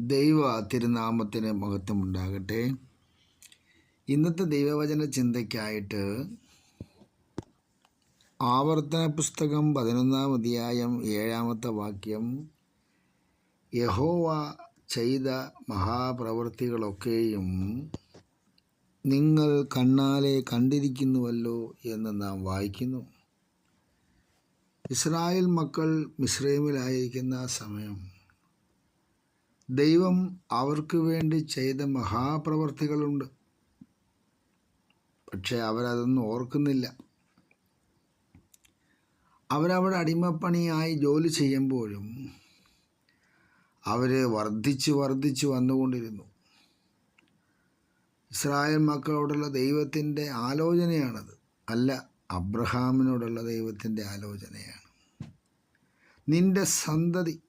ദൈവ തിരുനാമത്തിന് മഹത്വമുണ്ടാകട്ടെ. ഇന്നത്തെ ദൈവവചന ചിന്തയ്ക്കായിട്ട് ആവർത്തന പുസ്തകം പതിനൊന്നാം അധ്യായം ഏഴാമത്തെ വാക്യം യഹോവ ചെയ്ത മഹാപ്രവൃത്തികളൊക്കെയും നിങ്ങൾ കണ്ണാലെ കണ്ടിരിക്കുന്നുവല്ലോ എന്ന് നാം വായിക്കുന്നു. ഇസ്രായേൽ മക്കൾ മിശ്രൈമിലായിരിക്കുന്ന സമയം ദൈവം അവർക്ക് വേണ്ടി ചെയ്ത മഹാപ്രവർത്തികളുണ്ട്. പക്ഷെ അവരതൊന്നും ഓർക്കുന്നില്ല. അവരവിടെ അടിമപ്പണിയായി ജോലി ചെയ്യുമ്പോഴും അവർ വർദ്ധിച്ച് വർദ്ധിച്ച് വന്നുകൊണ്ടിരുന്നു. ഇസ്രായേൽ മക്കളോടുള്ള ദൈവത്തിന്റെ ആലോചനയാണത്. അല്ല അബ്രഹാമിനോടുള്ള ദൈവത്തിന്റെ ആലോചനയാണ്. നിന്റെ സന്തതി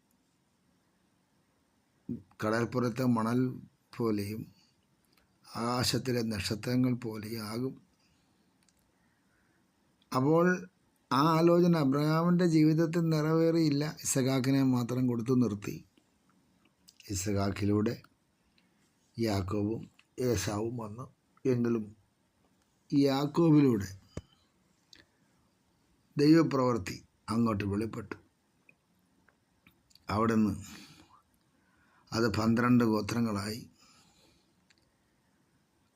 കടൽപ്പുറത്തെ മണൽ പോലെയും ആകാശത്തിലെ നക്ഷത്രങ്ങൾ പോലെയും ആകും. അപ്പോൾ ആ ആലോചന അബ്രഹാമിന്റെ ജീവിതത്തിൽ നിറവേറിയില്ല. ഇസഖാക്കിനെ മാത്രം കൊടുത്തു നിർത്തി. ഇസഖാക്കിലൂടെ യാക്കോബും ഏസാവും വന്നു. എങ്കിലും യാക്കോബിലൂടെ ദൈവപ്രവർത്തി അങ്ങോട്ട് വെളിപ്പെട്ടു. അവിടെ നിന്ന് അത് പന്ത്രണ്ട് ഗോത്രങ്ങളായി.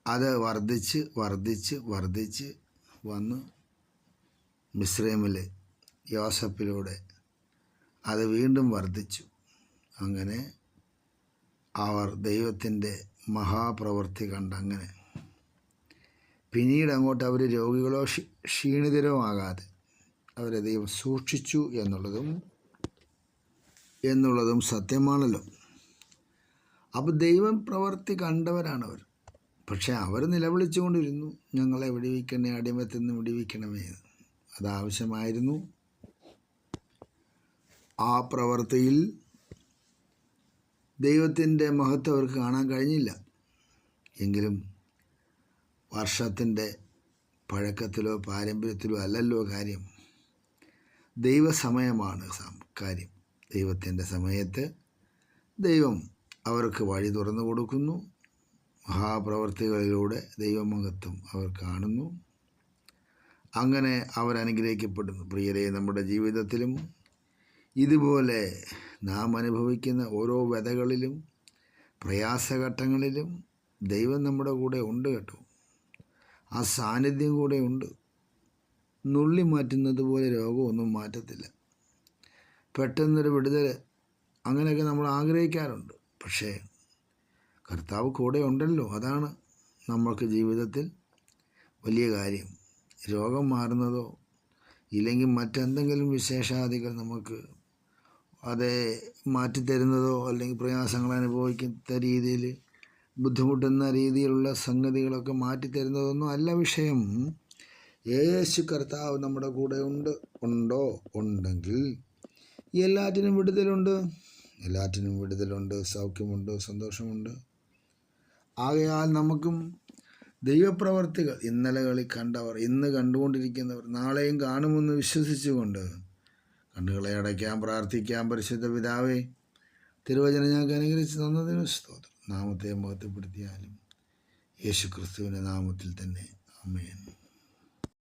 അത് വർദ്ധിച്ച് വർദ്ധിച്ച് വർദ്ധിച്ച് വന്ന് മിസ്രൈമിലെ യോസഫിലൂടെ. അത് വീണ്ടും വർദ്ധിച്ചു. അങ്ങനെ അവർ ദൈവത്തിന്റെ മഹാപ്രവൃത്തി കണ്ടങ്ങനെ പിന്നീട് അങ്ങോട്ട് അവർ രോഗികളോ ക്ഷീണിതരോ ആകാതെ അവരെ ദൈവം സൂക്ഷിച്ചു എന്നുള്ളതും എന്നുള്ളതും സത്യമാണല്ലോ. അപ്പോൾ ദൈവം പ്രവർത്തി കണ്ടവരാണവർ. പക്ഷേ അവർ നിലവിളിച്ചുകൊണ്ടിരുന്നു ഞങ്ങളെ വിടിവിക്കണേ അടിമത്തിൽ നിന്ന് വിടിവിക്കണമേ. അതാവശ്യമായിരുന്നു ആ പ്രവൃത്തിയിൽ ദൈവത്തിന്റെ മഹത്വം അവർക്ക് കാണാൻ കഴിഞ്ഞില്ല. എങ്കിലും വർഷത്തിന്റെ പഴക്കത്തിലോ പാരമ്പര്യത്തിലോ അല്ലല്ലോ കാര്യം. ദൈവസമയമാണ് കാര്യം. ദൈവത്തിന്റെ സമയത്ത് ദൈവം അവർക്ക് വഴി തുറന്നു കൊടുക്കുന്നു. മഹാപ്രവർത്തികളിലൂടെ ദൈവമഹത്വം അവർ കാണുന്നു. അങ്ങനെ അവർ പ്രിയരെ നമ്മുടെ ജീവിതത്തിലും ഇതുപോലെ നാം അനുഭവിക്കുന്ന ഓരോ വ്യതകളിലും പ്രയാസഘട്ടങ്ങളിലും ദൈവം നമ്മുടെ കൂടെ ഉണ്ട് കേട്ടോ. ആ സാന്നിധ്യം കൂടെ ഉണ്ട്. നുള്ളി മാറ്റുന്നത് പോലെ രോഗമൊന്നും മാറ്റത്തില്ല. പെട്ടെന്നൊരു വിടുതൽ അങ്ങനെയൊക്കെ നമ്മൾ ആഗ്രഹിക്കാറുണ്ട്. പക്ഷേ കർത്താവ് കൂടെ ഉണ്ടല്ലോ അതാണ് നമ്മൾക്ക് ജീവിതത്തിൽ വലിയ കാര്യം. രോഗം മാറുന്നതോ ഇല്ലെങ്കിൽ മറ്റെന്തെങ്കിലും വിശേഷാദികൾ നമുക്ക് അതെ മാറ്റിത്തരുന്നതോ അല്ലെങ്കിൽ പ്രയാസങ്ങൾ അനുഭവിക്കുന്ന രീതിയിൽ ബുദ്ധിമുട്ടുന്ന രീതിയിലുള്ള സംഗതികളൊക്കെ മാറ്റിത്തരുന്നതൊന്നും അല്ല വിഷയം. യേശു കർത്താവ് നമ്മുടെ കൂടെ ഉണ്ട് ഉണ്ടോ? ഉണ്ടെങ്കിൽ എല്ലാറ്റിനും വിടുതലുണ്ട്. എല്ലാറ്റിനും വിടുതലുണ്ട് സൗഖ്യമുണ്ട് സന്തോഷമുണ്ട്. ആകയാൽ നമുക്കും ദൈവപ്രവർത്തികൾ ഇന്നലകളിൽ കണ്ടവർ ഇന്ന് കണ്ടുകൊണ്ടിരിക്കുന്നവർ നാളെയും കാണുമെന്ന് വിശ്വസിച്ചുകൊണ്ട് കണ്ണുകളെ അടയ്ക്കാൻ പ്രാർത്ഥിക്കാൻ പരിശുദ്ധ പിതാവേ തിരുവചനം ഞങ്ങൾക്ക് അനുഗ്രഹിച്ച് തന്നതിന് സ്തോത്രം. നാമത്തെ മഹത്വപ്പെടുത്തിയാലും യേശു ക്രിസ്തുവിന്റെ നാമത്തിൽ തന്നെ. അമ്മയെന്നു